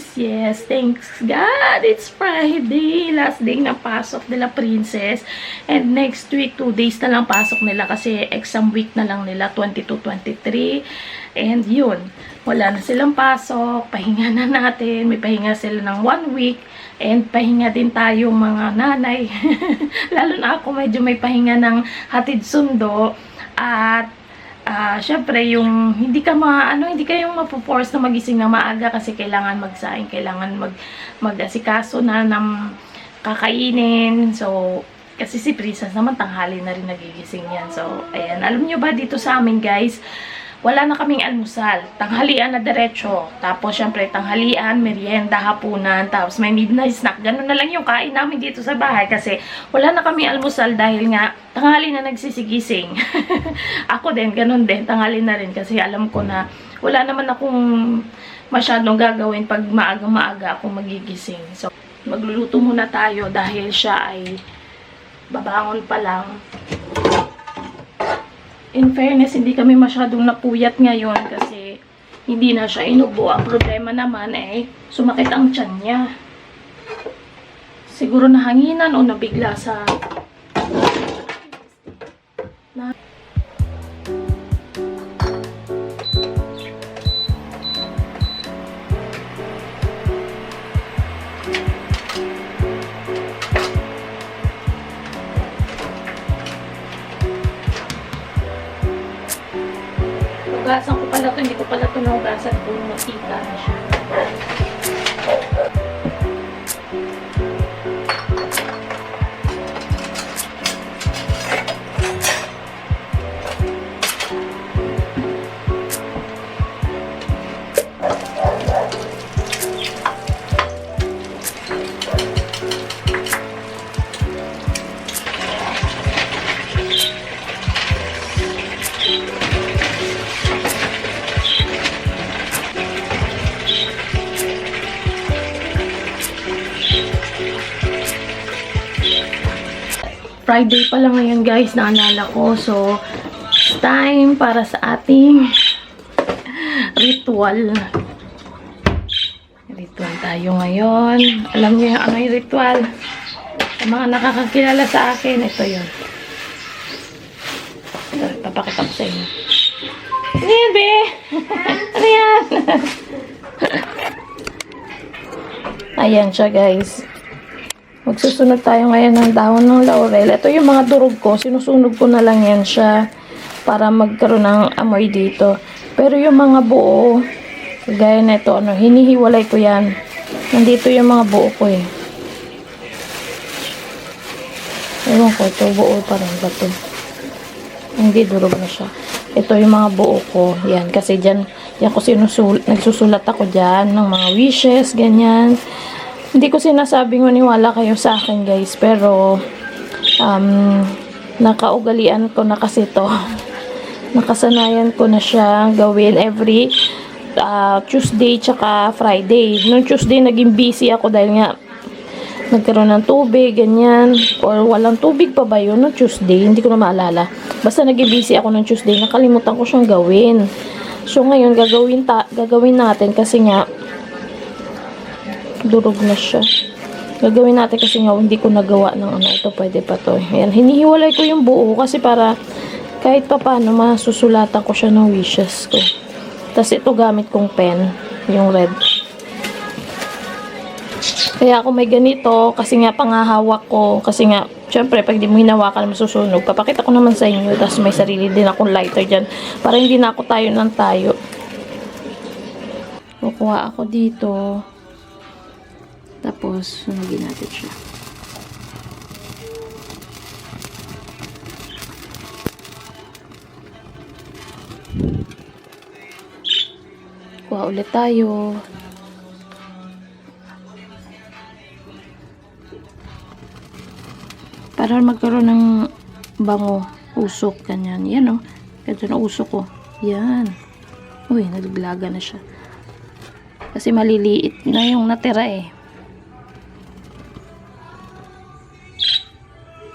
guys. Yes, thanks God. It's Friday. Last day na pasok nila princess. And next week, 2 days na lang pasok nila kasi exam week na lang nila, 22-23. And yun, wala na silang pasok. Pahinga na natin. May pahinga sila ng 1 week. And pahinga din tayo mga nanay. Lalo na ako medyo may pahinga ng hatid sundo. At ah syempre yung hindi ka ma ano hindi kayong mapo-force na magising na maaga kasi kailangan magsaing, kailangan mag mag-asikaso na ng kakainin. So kasi si Princess naman tanghali na rin nagigising yan. So ayan, alam nyo ba dito sa amin guys, wala na kaming almusal. Tanghalian na diretso. Tapos, syempre, tanghalian, merienda, hapunan, tapos may midnight snack. Ganun na lang yung kain namin dito sa bahay kasi wala na kaming almusal dahil nga tanghali na nagsisigising. ako din, ganun din. Tanghali na rin kasi alam ko na wala naman akong masyadong gagawin pag maaga-maaga ako magigising. So, magluluto muna tayo dahil siya ay babangon pa lang. In fairness, hindi kami masyadong napuyat ngayon kasi hindi na siya inubo. Ang problema naman ay sumakit ang tiyan niya. Siguro nahanginan o nabigla sa... Hugasan ko pala ito, hindi ko pala ito nahugasan kung makita na siya. Friday pa lang ngayon guys, naalala ko. So, time para sa ating ritual. Ritual tayo ngayon. Alam niyo yung ano yung ritual? Sa mga nakakakilala sa akin, ito yun. Papakita ko sa inyo. Ano yan, be? ano yan? Ayan siya, guys. Magsusunog tayo ngayon ng dahon ng laurel. Ito yung mga durog ko. Sinusunog ko na lang yan siya para magkaroon ng amoy dito. Pero yung mga buo, gaya na ito, ano, hinihiwalay ko yan. Nandito yung mga buo ko eh. Ewan ko, ito buo pa rin ba ito? Hindi durog na siya. Ito yung mga buo ko. Yan, kasi dyan, yan ko sinusul nagsusulat ako dyan ng mga wishes, ganyan. Hindi ko sinasabing maniwala kayo sa akin guys, pero um, nakaugalian ko na kasi to. Nakasanayan ko na siya gawin every uh, Tuesday tsaka Friday. Noong Tuesday naging busy ako dahil nga nagkaroon ng tubig, ganyan. Or walang tubig pa ba yun no Tuesday? Hindi ko na maalala. Basta naging busy ako ng Tuesday, nakalimutan ko siyang gawin. So ngayon gagawin ta gagawin natin kasi nga durog na siya. Gagawin natin kasi nga hindi ko nagawa ng ano ito pwede pa to. Ayan, hinihiwalay ko yung buo kasi para kahit pa paano masusulatan ko siya ng wishes ko. Tapos ito gamit kong pen, yung red. Kaya ako may ganito kasi nga pangahawak ko kasi nga syempre pag di mo hinawakan masusunog papakita ko naman sa inyo tapos may sarili din akong lighter dyan para hindi na ako tayo ng tayo kukuha ako dito tapos, sunugin natin siya. Kuha ulit tayo. Para magkaroon ng bango, usok, ganyan. Yan o. Oh. Ganito na usok ko. Yan. Uy, nalaglaga na siya. Kasi maliliit na yung natira eh.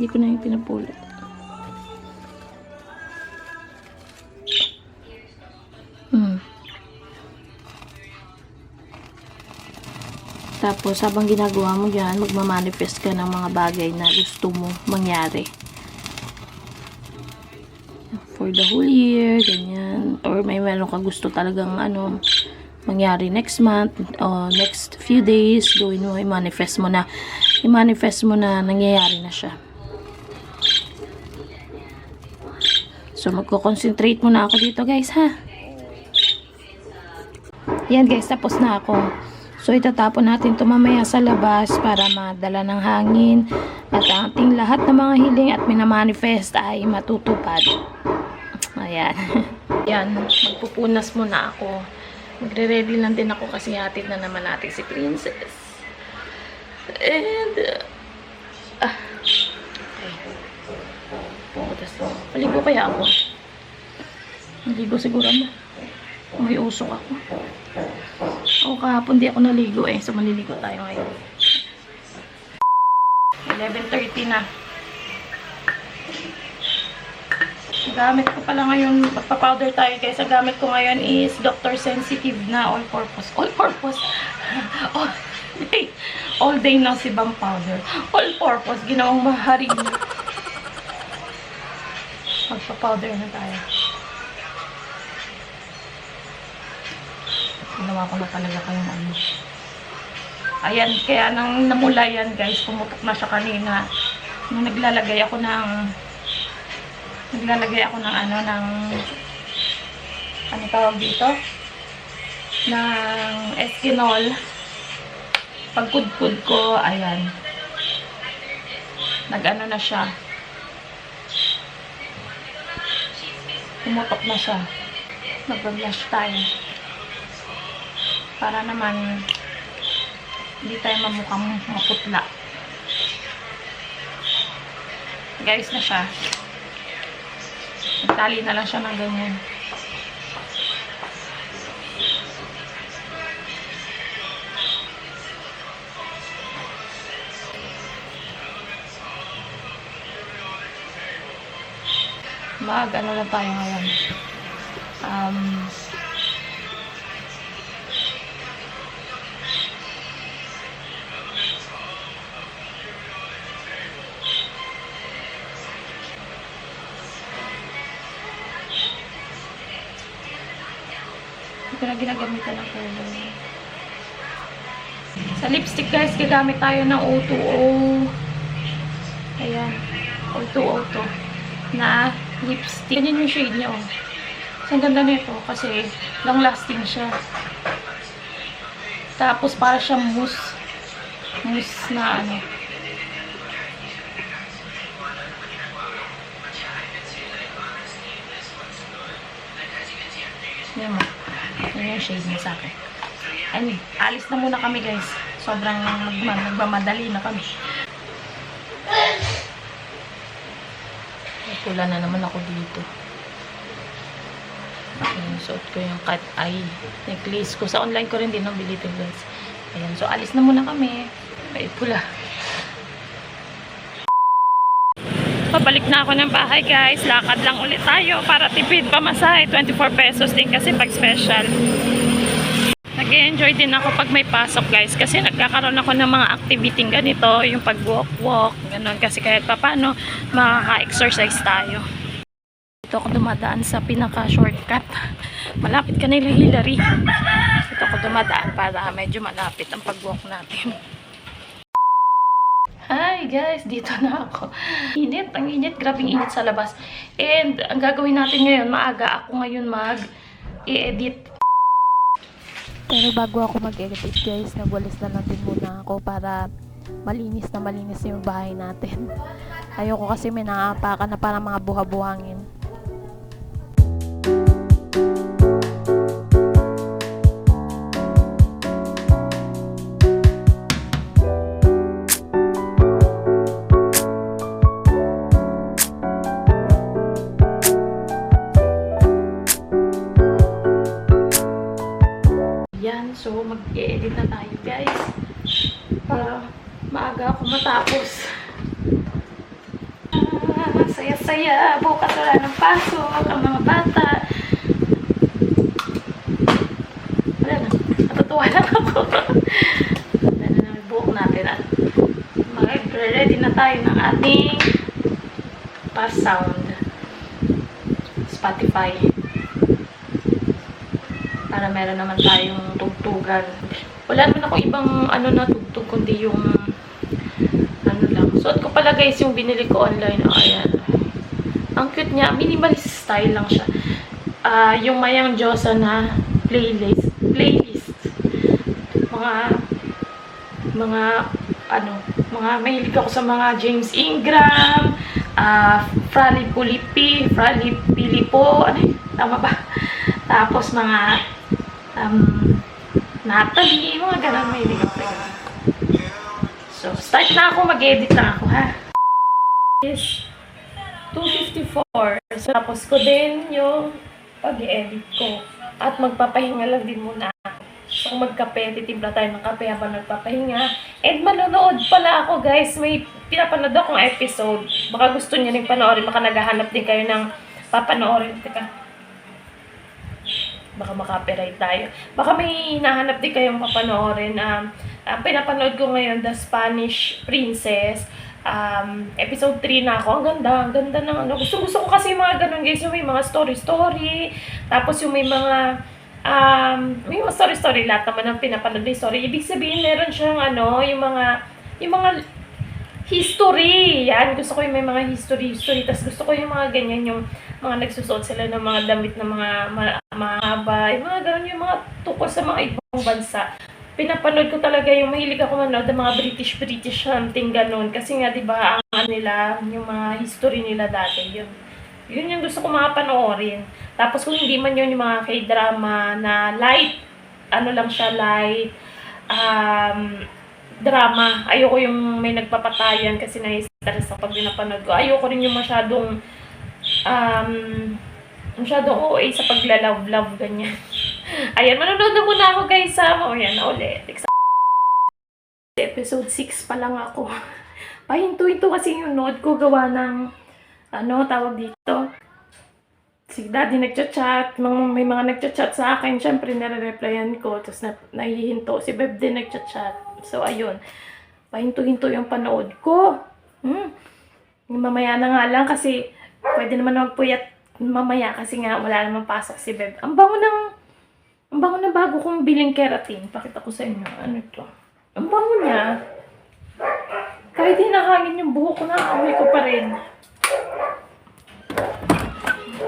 Hindi ko na yung pinapulot. Hmm. Tapos, habang ginagawa mo yan, magmamanifest ka ng mga bagay na gusto mo mangyari. For the whole year, ganyan. Or may meron ka gusto talagang ano, mangyari next month, o next few days, gawin mo, i-manifest mo na, i-manifest mo na nangyayari na siya. So, magko-concentrate muna ako dito, guys, ha? Yan, guys, tapos na ako. So, itatapon natin ito mamaya sa labas para madala ng hangin at ating lahat ng mga hiling at minamanifest ay matutupad. Ayan. Yan, magpupunas muna ako. Magre-ready lang din ako kasi hatid na naman natin si Princess. And, uh, ah, Pumuntas na. Maligo kaya ako. Maligo siguro mo. May usok ako. Ako kahapon di ako naligo eh. So maliligo tayo ngayon. 11.30 na. Gamit ko pala ngayon, magpa-powder tayo guys. Ang gamit ko ngayon is Dr. Sensitive na all-purpose. All-purpose? all, day, all day na si Bang powder. All-purpose. Ginawang maharing. Magpa-powder na tayo. Ginawa ko na talaga kayong ano. Ayan, kaya nang namula yan guys, pumutok na siya kanina. Nung naglalagay ako ng naglalagay ako ng ano, ng ano tawag dito? ng eskinol. Pagkudkud ko, ayan. Nag-ano na siya. Pumutok na siya. Mag-blush tayo para naman hindi tayo mamukhang maputla. Guys na siya. Nagtali na lang siya ng ganyan. Mag, ano lang tayo ngayon. Um, ko na ginagamitan ng color. Sa lipstick guys, gagamit tayo ng O2O. Ayan. O2O to. Na lipstick. Ganyan yung shade niya. Oh. So, ang ganda nito kasi long lasting siya. Tapos para siyang mousse. Mousse na ano. Yan mo. Yan yung shade niya sa akin. And, alis na muna kami guys. Sobrang nagmamadali na kami. Pula na naman ako dito. Ayan, suot ko yung cut eye necklace ko. Sa online ko rin din nabili ito guys. Ayan, so alis na muna kami. May pula. Pabalik na ako ng bahay guys. Lakad lang ulit tayo para tipid pamasahe. 24 pesos din kasi pag special. Nag-enjoy din ako pag may pasok guys. Kasi nagkakaroon ako ng mga activity ganito. Yung pag-walk-walk. Ganun. Kasi kahit pa paano makaka-exercise tayo. Dito ako dumadaan sa pinaka-shortcut. Malapit ka nila Hillary. Dito ako dumadaan para medyo malapit ang pag-walk natin. Hi guys, dito na ako. Init, ang init, grabing init sa labas. And ang gagawin natin ngayon, maaga ako ngayon mag-i-edit. Pero bago ako mag-edit guys, nagwalis na din muna ako para malinis na malinis yung bahay natin. Ayoko kasi may naapakan na parang mga buha-buhangin. mag-e-edit na tayo guys. Para maaga ako matapos. Ah, saya-saya. Ah, Bukas wala ng pasok ang mga bata. Wala na. Natutuwa lang ako. wala na namin buong natin at mag-ready na tayo ng ating pass sound. Spotify. Para meron naman tayong tugtugan. Wala naman ako ibang ano na tugtog, kundi yung ano lang. Suot ko pala guys yung binili ko online. O, ayan. Ang cute niya. Minimalist style lang siya. Ah, yung Mayang Diyosa na playlist. Playlist. Mga mga ano, mga mahilig ako sa mga James Ingram, ah, Frali Pulipi, Frali Pilipo, ano yun? Tama ba? Tapos mga um, Natalie, mga ganun mahilig ako. So, start na ako, mag-edit na ako, ha? Yes. 254. So, tapos ko din yung pag-edit ko. At magpapahinga lang din muna ako. So, magkape, titimpla tayo ng kape habang nagpapahinga. And manonood pala ako, guys. May pinapanood akong episode. Baka gusto niyo rin panoorin. Baka naghahanap din kayo ng papanoorin. Teka. Baka makapiright tayo. Baka may nahanap din kayong papanoorin. Um, ang pinapanood ko ngayon, The Spanish Princess. Um, episode 3 na ako. Ang ganda, ang ganda ng ano. Gusto, gusto ko kasi mga ganun guys. Yung may mga story-story. Tapos yung may mga um, may mga story-story. Lahat naman ang pinapanood may story. Ibig sabihin, meron siyang ano, yung mga yung mga history. Yan, gusto ko yung may mga history, history. Tapos gusto ko yung mga ganyan, yung mga nagsusuot sila ng mga damit na mga ma- mahaba. Mga ganun, yung mga tukol sa mga ibang bansa. Pinapanood ko talaga yung mahilig ako manood ng mga British, British something ganun. Kasi nga, di ba, ang ano nila, yung mga history nila dati, yun. Yun yung gusto ko mga panoorin. Tapos kung hindi man yun yung mga k-drama na light, ano lang siya, light, um, drama. Ayoko yung may nagpapatayan kasi na-stress ako pag pinapanood ko. Ayoko rin yung masyadong um, masyadong OA sa paglalove-love, ganyan. Ayan, manonood na muna ako guys sa, oh yan ulit. Episode 6 pa lang ako. Pahinto-hinto kasi yung nood ko gawa ng, ano, tawag dito. Si daddy nagchat-chat, may mga nagchat-chat sa akin, syempre nare-replyan ko, tapos na, nahihinto. Si Beb din nagchat-chat. So, ayun. Pahinto-hinto yung panood ko. Hmm. Mamaya na nga lang kasi pwede naman magpuyat mamaya kasi nga wala namang pasok si Beb. Ang bango ng ang bango na bago kong biling keratin. Pakita ko sa inyo. Ano ito? Ang bango niya. Kahit hinahangin yung buhok ko, naamoy ko pa rin.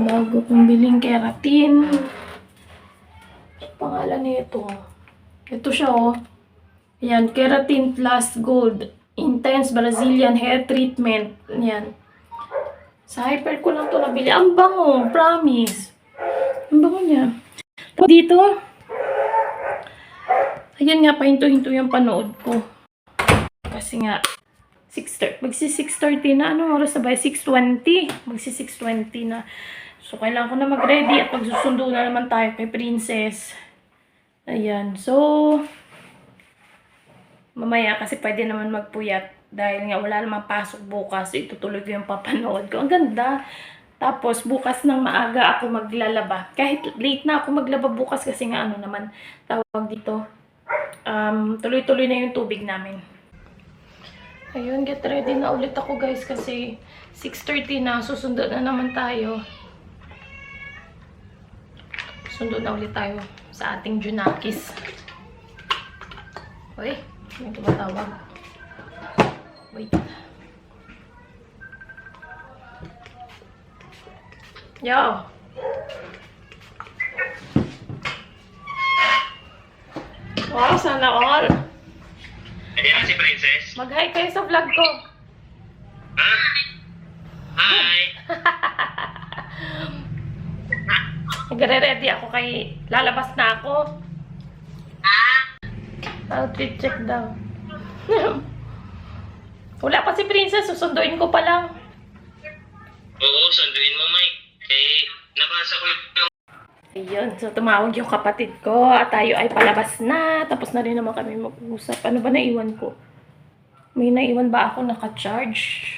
Bago kong biling keratin. Pangalan nito. Ito siya oh. Yan, Keratin Plus Gold. Intense Brazilian Hair Treatment. Yan. Sa hyper ko lang to nabili. Ang bango, promise. Ang bango niya. Tapos dito, ayan nga, pahinto-hinto yung panood ko. Kasi nga, 6.30, magsi 6.30 na, ano oras na ba? 6.20. Magsi 6.20 na. So, kailangan ko na mag-ready at magsusundo na naman tayo kay Princess. Ayan. So, mamaya kasi pwede naman magpuyat dahil nga wala namang pasok bukas. Itutuloy ko yung papanood ko. Ang ganda. Tapos, bukas ng maaga ako maglalaba. Kahit late na ako maglaba bukas kasi nga ano naman tawag dito. Um, tuloy-tuloy na yung tubig namin. Ayun, get ready na ulit ako guys kasi 6.30 na. Susundo na naman tayo. Sundo na ulit tayo sa ating Junakis. Uy, may tumatawag. Wait. Yo. Wow, sana all. Ayan si Princess. Mag-hi kayo sa vlog ko. Ha? Hi! Nagre-ready ako kay... Lalabas na ako. Outfit check daw. Wala pa si Princess. Susunduin ko pa lang. Oo, sunduin mo, Mike. Eh, nabasa ko yung Ayun. So, tumawag yung kapatid ko. At tayo ay palabas na. Tapos na rin naman kami mag-usap. Ano ba naiwan ko? May naiwan ba ako naka-charge?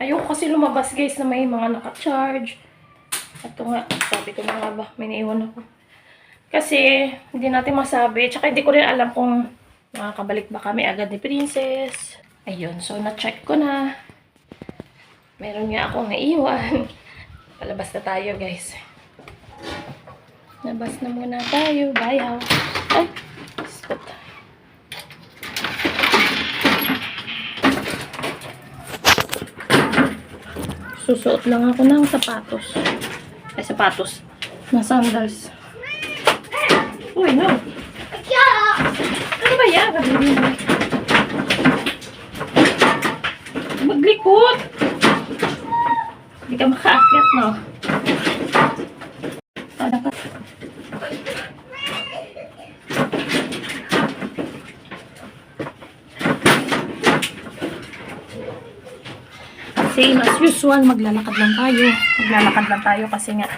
Ayoko kasi lumabas guys na may mga naka-charge. Ito nga. Sabi ko na nga ba. May naiwan ako. Kasi, hindi natin masabi. Tsaka hindi ko rin alam kung makakabalik ba kami agad ni Princess. Ayun, so na-check ko na. Meron nga akong naiwan. Palabas na tayo, guys. Labas na muna tayo. Bayaw. Ay! Spot. Susuot lang ako ng sapatos. Ay, sapatos. Na sandals. Uy, no. Ano ba yan? Maglikot! Hindi ka makaakyat, no? Para ka. Same as usual, maglalakad lang tayo. Maglalakad lang tayo kasi nga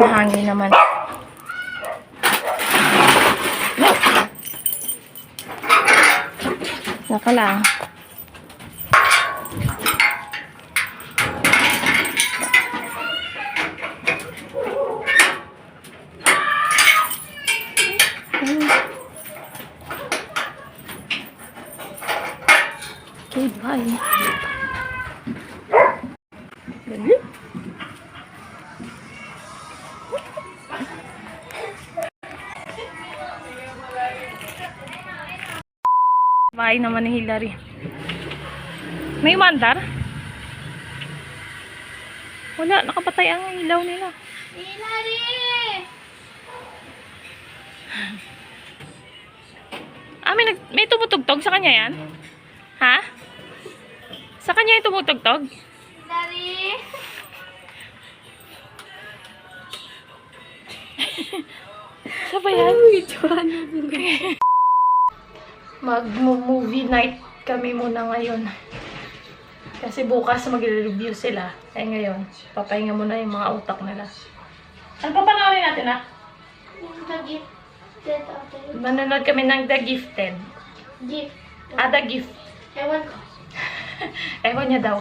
mahangin naman. Naka lang. Bahay naman ni Hillary. May mandar? Wala, nakapatay ang ilaw nila. Ah, may, nag, may tumutugtog sa kanya yan? Ha? Sa kanya yung tumutugtog? Siya ba yan? Mag-movie night kami muna ngayon. Kasi bukas magre-review sila. Eh ngayon, papahinga muna yung mga utak nila. Ano pa panoorin natin ah? Manonood kami ng The Gifted. Gift. Ah, The Gift. Ewan ko. Ewan niya daw.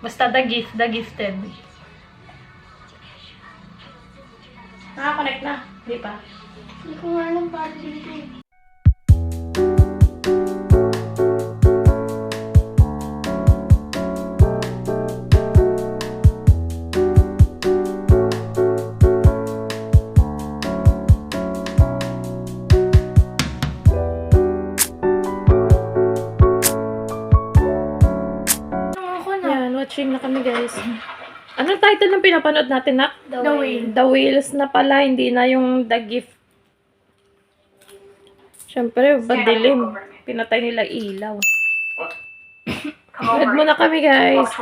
Basta The Gift, The Gifted. Nakakonect na. Di pa? Hindi ko nga alam paano pinapanood natin, Nak? The Whale. The Whales na pala, hindi na yung The Gift. Siyempre, badilim. Pinatay nila ilaw. Nood muna kami, guys.